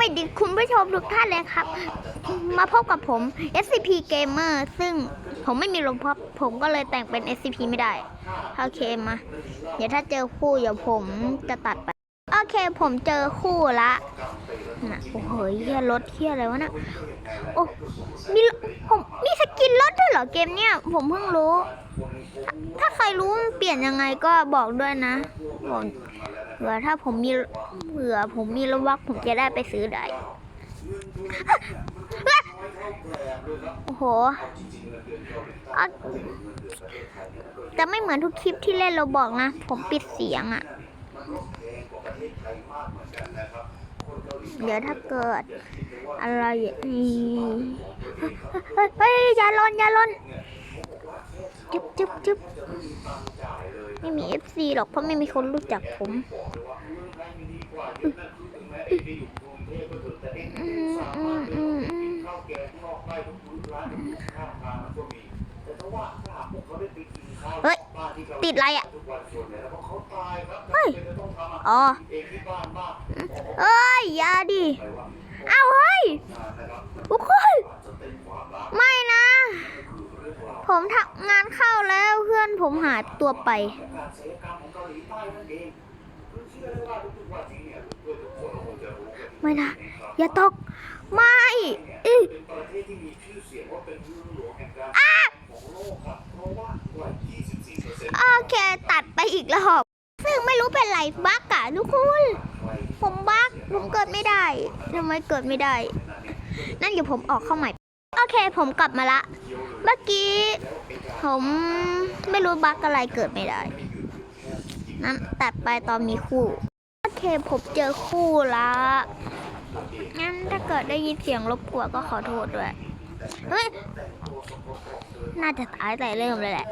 วัสดีคุณผู้ชมทุกท่านเลยครับ มาพบกับผม SCP Gamer ซึ่งผมไม่มีลมพับผมก็เลยแต่งเป็น SCP ไม่ได้ โอเคมา เดี๋ยวถ้าเจอคู่เดี๋ยวผมจะตัดไป โอเคผมเจอคู่ละนะโอ้โหเฮียรถเฮียอะไรวะน่ะโอ้มีผมมีสกินรถด้วยเหรอเกมเนี้ยผมเพิ่งรู้ ถ้าใครรู้มันเปลี่ยนยังไงก็บอกด้วยนะบอก เผื่อถ้าผมมีเผื่อผมมีระวักผมจะได้ไปซื้อได้ โอ้โหอะไม่เหมือนทุกคลิปที่เล่นเราบอกนะ ผมปิดเสียงอะ่ะ เดี๋ยวถ้าเกิด อะไรนี่เฮ้ยเฮ้ยอย่าลนอย่าลนจึ๊บจึ๊บจึ๊บ ไม่มี FC หรอกเพราะไม่มีคนรู้จักผมเฮ้ย ติดอะไรอะ เฮ้ย อ๋อ เอ้ยอย่าดิเอาเฮ้ยทุกคนไม่นะ ผมทำงานเข้าแล้วเพื่อนผมหายตัวไป ไม่นะ อย่าตก ไม่อื้อโอเค ตัดไปอีกรอบซึ่งไม่รู้เป็นไรบั๊กอะทุกคน ผมบั๊กผมเกิดไม่ได้ทำไมเกิดไม่ได้ นั่นเดี๋ยวผมออกเข้าใหม่ โอเคผมกลับมาละ เมื่อกี้ ผมไม่รู้บั๊กอะไรเกิดไม่ได้นั่นตัดไปตอนมีคู่ โอเคผมเจอคู่ละงั้นถ้าเกิดได้ยินเสียงรบกวนก็ขอโทษด้วย เฮ้ย น่าจะตายแต่เริ่มเลยแหละ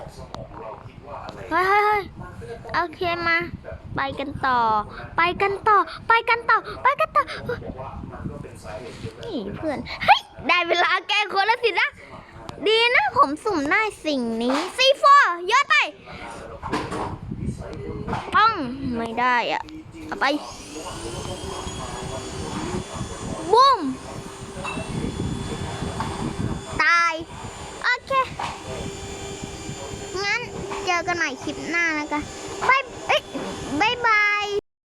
เฮ้ยเฮ้ยเฮ้ยโอเคมา ไปกันต่อ ไปกันต่อ ไปกันต่อ ไปกันต่อ นี่เพื่อน เฮ้ย ได้เวลาแก้คนแล้วสินะ ดีนะผมสุ่มได้สิ่งนี้ซีโฟเยอนไปป้องไม่ได้อะเอาไปบุ้มตาย โอเค งั้นเจอกันใหม่คลิปหน้านะคะบายบาย